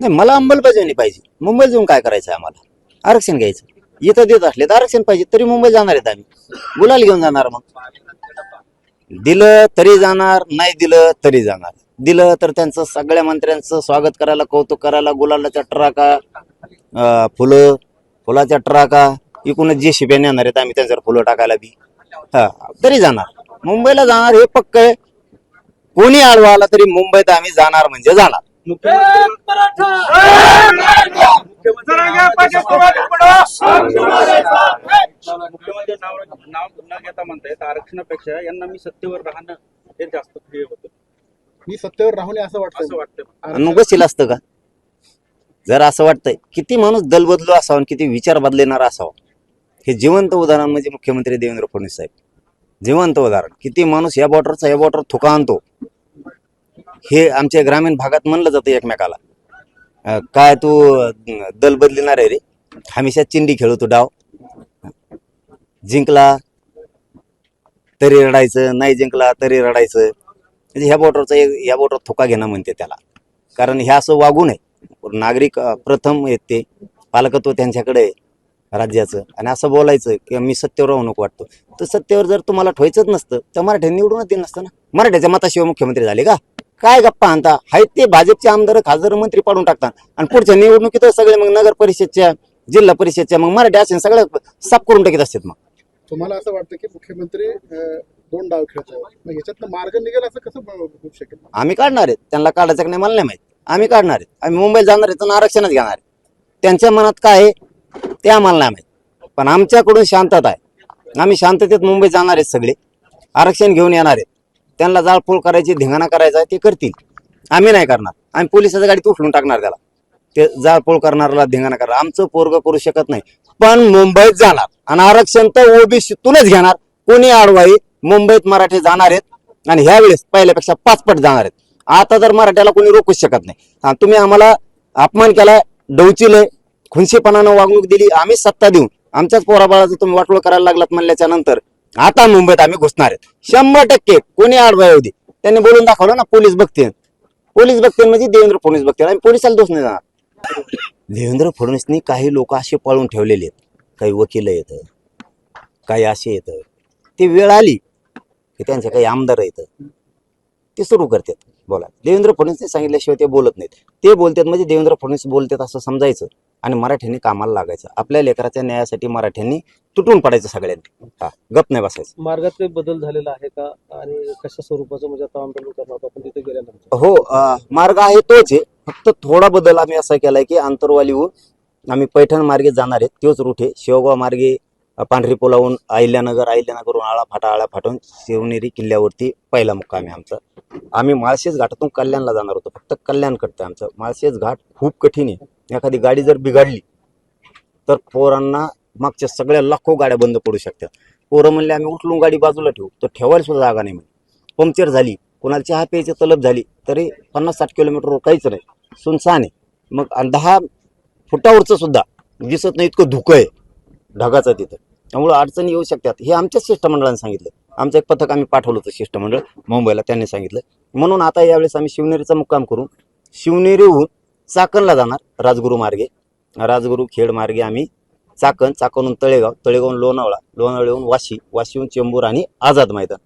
नाही मला अंमलबजावणी पाहिजे. मुंबईत जाऊन काय करायचं आम्हाला? आरक्षण घ्यायचं. इथं देत असले तर आरक्षण पाहिजे तरी मुंबई जाणार आहेत आम्ही. गुलाल घेऊन जाणार मग. दिलं तरी जाणार नाही दिलं तरी जाणार. दिलं तर त्यांचं सगळ्या मंत्र्यांचं स्वागत करायला कौतुक करायला गुलालाच्या ट्राका फुलं फुलाच्या ट्राका इकूनच जे शिप्याने येणार आहेत आम्ही त्यांच्यावर फुलं टाकायला बी. हा तरी जाणार. मुंबईला जाणार हे पक्क आहे. कोणी आडवा आला तरी मुंबईत आम्ही जाणार म्हणजे जाणार. मुख्यमंत्री नाव नाव न घेता म्हणतायत आरक्षणापेक्षा यांना मी सत्तेवर राहणं हे जास्त प्रिय होतं मी सत्तेवर राहून असं असं वाटतं वाटतं आणि मग बसील असतं का? जर असं वाटतंय. किती माणूस दल बदलू असावा आणि किती विचार बदलणार असावा? हे जिवंत उदाहरण म्हणजे मुख्यमंत्री देवेंद्र फडणवीस साहेब. जिवंत उदाहरण. किती माणूस या बॉर्डरचा या बॉर्डर थुका आणतो. हे आमच्या ग्रामीण भागात म्हणलं जातं एकमेकाला. अं, काय तू अं, दल बदलणार आहे रे? हमेशा चिंडी खेळतो डाव. जिंकला तरी रडायचं नाही जिंकला तरी रडायचं. म्हणजे ह्या बॉर्डरचा ह्या बॉर्डर थुका घेणं म्हणते त्याला. कारण हे असं वागू नये नागरिक अं, प्रथम आहेत ते. पालकत्व त्यांच्याकडे आहे राज्याचं. आणि असं बोलायचं की मी सत्तेवर राहू नको वाटतो. तर सत्तेवर जर तुम्हाला ठोयचंच नसतं तर मराठ्यांनी निवडूनच दिलं नसतं ना. मराठ्याच्या मताशिवाय मुख्यमंत्री झाले का? काय गप्पा आणता? आहेत ते भाजपचे आमदार खासदार मंत्री पाडून टाकतात. आणि पुढच्या निवडणुकीत सगळे मग नगर परिषदच्या जिल्हा परिषदच्या मग मराठी असेल सगळं साफ करून टाकीत असतात मग. तुम्हाला असं वाटतं की मुख्यमंत्री दोन डाव खेळत मग ह्याच्यातनं मार्ग निघेल असं कसं होऊ शकेल? आम्ही काढणार आहेत. त्यांना काढायचं का नाही मला नाही माहीत. आम्ही काढणार आहेत. आम्ही मुंबईत जाणार आहेत आणि आरक्षणच घेणार आहे त्यांच्या मनात काय आहे ते आम्हाला नाही माहीत. पण आमच्याकडून शांतता आहे. आम्ही शांततेत मुंबईत जाणार आहेत सगळे. आरक्षण घेऊन येणार आहेत. त्यांना जाळपोळ करायची धिंगाणा करायचा ते करतील. आम्ही नाही करणार. आम्ही पोलिसाच्या गाडीत उचलून टाकणार त्याला. ते जाळपोळ करणाऱ्याला धिंगाणा करणार. आमचं पोरग करू शकत नाही. पण मुंबईत जाणार. आणि आरक्षण तर ओबीसीतूनच घेणार. कोणी आडवाई मुंबईत मराठी जाणार आहेत. आणि ह्या वेळेस पहिल्यापेक्षा पाच पट जाणार आहेत. आता तर मराठ्याला कोणी रोखूच शकत नाही. तुम्ही आम्हाला अपमान केला डवचिलंय खुनशीपणानं वागणूक दिली. आम्ही सत्ता देऊन आमच्याच पोराबाळाचं तुम्ही वाटोळ करायला लागलात म्हणल्याच्या नंतर आता मुंबईत आम्ही घुसणार आहेत. शंभर टक्के कोणी आडवाय होती त्यांनी बोलून दाखवलं ना पोलीस बघते पोलीस बघते म्हणजे देवेंद्र फडणवीस बघते आणि पोलिसाला दोष नाही जाणार. देवेंद्र फडणवीसनी काही लोक असे पळून ठेवलेले आहेत. काही वकील येत काही असे येत ती वेळ आली की त्यांचे काही आमदार येत ते सुरू करतात. बोला. देवेंद्र फडणवीसने सांगितल्याशिवाय ते बोलत नाहीत. ते बोलतात म्हणजे देवेंद्र फडणवीस बोलतात असं समजायचं. आणि मराठ्यांनी कामाला लागायचं. आपल्या लेकराच्या न्यायासाठी मराठ्यांनी तुटून पडायचं सगळ्यांनी. हा गप नाही बसायचं. मार्गात काही बदल झालेला आहे का? आणि कशा स्वरूपाचं म्हणजे आता आंदोलन करणार आपण तिथे गेल्यानंतर? हो अं, मार्ग आहे तोच आहे. फक्त थोडा बदल आम्ही असा केलाय की आंतरवालीहून आम्ही पैठण मार्गे जाणार आहेत तोच रूट आहे. शेवगाव मार्गे अं, पांढरी पुलावून अहिल्यानगर अहिल्यानगरहून आळा फाटा आळा फाटून शिवनेरी किल्ल्यावरती पहिला मुक्काम आहे आमचा. आम्ही माळशेज घाटातून कल्याणला जाणार होतो. फक्त कल्याण कडतं आमचं. माळशेज घाट खूप कठीण आहे. एखादी गाडी जर बिघडली तर पोरांना मागच्या सगळ्या लाखो गाड्या बंद पडू शकतात. पोरं म्हणले आम्ही उठलून गाडी बाजूला ठेवू. तर ठेवायला सुद्धा जागा नाही म्हणे. पंक्चर झाली कोणाला चहा प्यायची तलब झाली तरी पन्नास साठ किलोमीटरवर काहीच नाही. सुनसान आहे मग आणि दहा फुटावरचं सुद्धा दिसत नाही इतकं धुकं आहे ढगाचं तिथं. त्यामुळं अडचणी येऊ शकतात. हे आमच्याच शिष्टमंडळाने सांगितलं. आमचं एक पथक आम्ही पाठवलं होतं शिष्टमंडळ मुंबईला. त्यांनी सांगितलं. म्हणून आता यावेळेस आम्ही शिवनेरीचा मुक्काम करून शिवनेरीहून चाकणला जाणार राजगुरू मार्गे. राजगुरू खेड मार्गे आम्ही चाकण चाकणहून तळेगाव तळेगावहून लोणावळा लोणावळ्याहून वाशी वाशीहून चेंबूर आणि आझाद मैदान.